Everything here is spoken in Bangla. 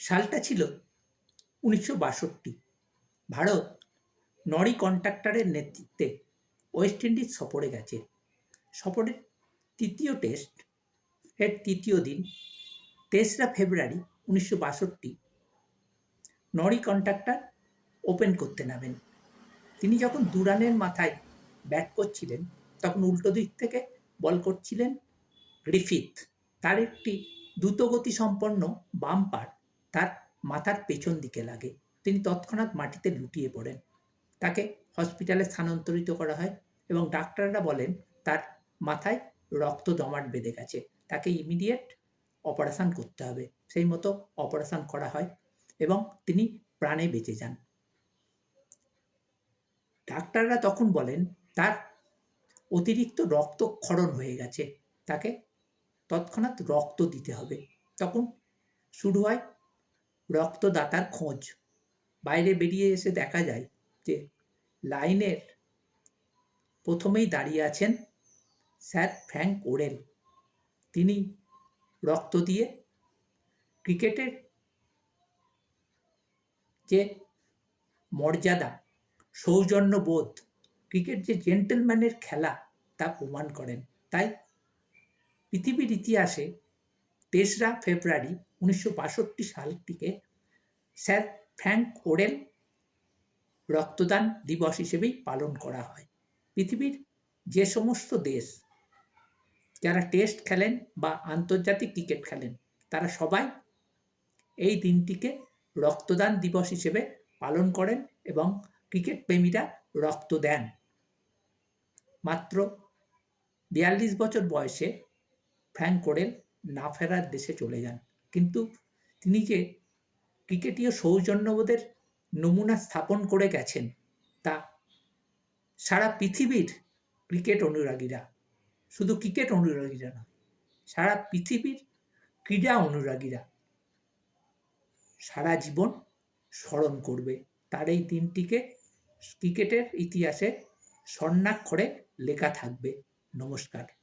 সালটা ছিল উনিশশো বাষট্টি। ভারত নরি কন্ট্রাক্টরের নেতৃত্বে ওয়েস্ট ইন্ডিজ সফরে গেছে। সফরের তৃতীয় টেস্ট এর তৃতীয় দিন তেসরা ফেব্রুয়ারি উনিশশো বাষট্টি নরি কন্ট্রাক্টর ওপেন করতে নামেন। তিনি যখন দুরানের মাথায় ব্যাট করছিলেন, তখন উল্টো দিক থেকে বল করছিলেন গ্রিফিথ তার একটি দ্রুতগতি সম্পন্ন বাম্পার তার মাথার পেছন দিকে লাগে। তিনি তৎক্ষণাৎ মাটিতে লুটিয়ে পড়েন। তাকে হসপিটালে স্থানান্তরিত করা হয় এবং ডাক্তাররা বলেন, তার মাথায় রক্ত জমাট বেঁধে গেছে। তাকে ইমিডিয়েট অপারেশন করতে হবে। সেই মতো অপারেশন করা হয় এবং তিনি প্রাণে বেঁচে যান। ডাক্তাররা তখন বলেন, তার অতিরিক্ত রক্তক্ষরণ হয়ে গেছে। তাকে তৎক্ষণাৎ রক্ত দিতে হবে। তখন শুরু হয় রক্তদাতার খোঁজ। বাইরে বেরিয়ে এসে দেখা যায় যে লাইনের প্রথমেই দাঁড়িয়ে আছেন স্যার ফ্র্যাঙ্ক ওরেল। তিনি রক্ত দিয়ে ক্রিকেটের যে মর্যাদা, সৌজন্যবোধ, ক্রিকেট যে জেন্টেলম্যানের খেলা তা প্রমাণ করেন। তাই পৃথিবীর ইতিহাসে তেসরা ফেব্রুয়ারি উনিশশো বাষট্টি সালটিকে স্যার ফ্র্যাঙ্ক ওরেল রক্তদান দিবস হিসেবেই পালন করা হয়। পৃথিবীর যে সমস্ত দেশ যারা টেস্ট খেলেন বা আন্তর্জাতিক ক্রিকেট খেলেন, তারা সবাই এই দিনটিকে রক্তদান দিবস হিসেবে পালন করেন এবং ক্রিকেট প্রেমীরা রক্ত দেন। মাত্র বিয়াল্লিশ বছর বয়সে ফ্র্যাঙ্ক কোরেল না ফেরার দেশে চলে যান। কিন্তু তিনি যে ক্রিকেটীয় সৌজন্যবোধের নমুনা স্থাপন করে গেছেন, তা সারা পৃথিবীর ক্রিকেট অনুরাগীরা, শুধু ক্রিকেট অনুরাগীরা নয়, সারা পৃথিবীর ক্রীড়া অনুরাগীরা সারা জীবন স্মরণ করবে। তার এই দিনটিকে ক্রিকেটের ইতিহাসে স্বর্ণাক্ষরে লেখা থাকবে। নমস্কার।